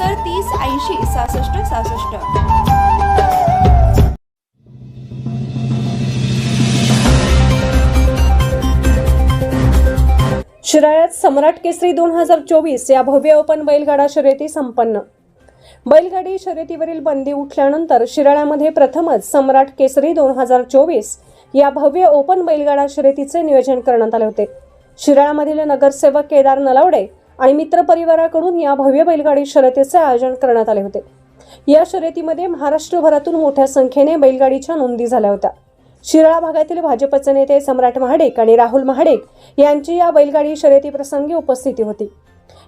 तीस ऐंशी सहासष्ट सहासष्ट. शिराळ्यात सम्राट केसरी दोन हजार चोवीस या भव्य ओपन बैलगाडा शर्यती संपन्न. बैलगाडी शर्यतीवरील बंदी उठल्यानंतर शिराळ्यामध्ये प्रथमच सम्राट केसरी दोन हजार चोवीस या भव्य ओपन बैलगाडा शर्यतीचे नियोजन करण्यात आले होते. शिराळ्यामधील नगरसेवक केदार नलावडे आणि मित्रपरिवाराकडून या भव्य बैलगाडी शर्यतीचे आयोजन करण्यात आले होते. या शर्यतीमध्ये महाराष्ट्रभरातून मोठ्या संख्येने बैलगाडीच्या नोंदी झाल्या होत्या. शिराळा भागातील भाजपचे नेते सम्राट महाडेक आणि राहुल महाडेक यांची या बैलगाडी शर्यतीप्रसंगी उपस्थिती होती.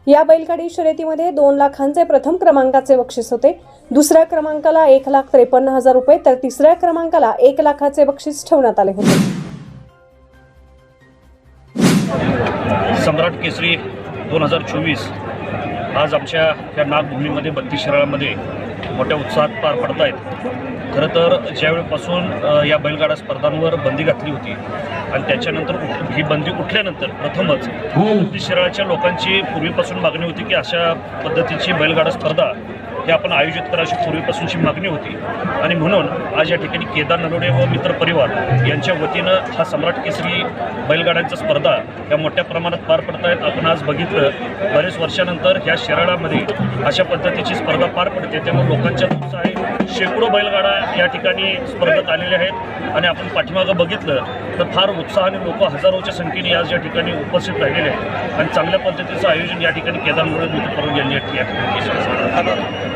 या बैलगाडी शर्यतीमध्ये दोन लाखांचे प्रथम क्रमांकाचे बक्षीस होते. दुसऱ्या क्रमांकाला एक लाख त्रेपन्न हजार रुपये तर तिसऱ्या क्रमांकाला एक लाखाचे बक्षीस ठेवण्यात आले होते. सम्राट केसरी दोन हजार चोवीस आज आमच्या या नागभूमीमध्ये बत्तीस शहरामध्ये मोठ्या उत्साहात पार पडत आहेत खरं तर ज्यावेळेपासून या बैलगाडा स्पर्धांवर बंदी घातली होती आणि त्याच्यानंतर उठ- ही बंदी उठल्यानंतर प्रथमच बत्तीस शहराच्या लोकांची पूर्वीपासून मागणी होती की अशा पद्धतीची बैलगाडा स्पर्धा हे आपण आयोजित करायची पूर्वीपासूनची मागणी होती. आणि म्हणून आज या ठिकाणी केदार नरोडे व मित्र परिवार यांच्या वतीनं हा सम्राट केसरी बैलगाड्यांच्या स्पर्धा या मोठ्या प्रमाणात पार पडत आहेत आपण आज बघितलं बरेच वर्षानंतर ह्या शिराळामध्ये अशा पद्धतीची स्पर्धा पार पडते. त्यामुळे लोकांच्या उत्साह आहे शेकडो बैलगाडा या ठिकाणी स्पर्धेत आलेल्या आहेत. आणि आपण पाठीमागं बघितलं तर फार उत्साहाने लोक हजारोच्या संख्येने आज या ठिकाणी उपस्थित राहिलेले आहेत. आणि चांगल्या पद्धतीचं आयोजन या ठिकाणी केदार नरोडे मित्र यांनी या ठिकाणी केलं.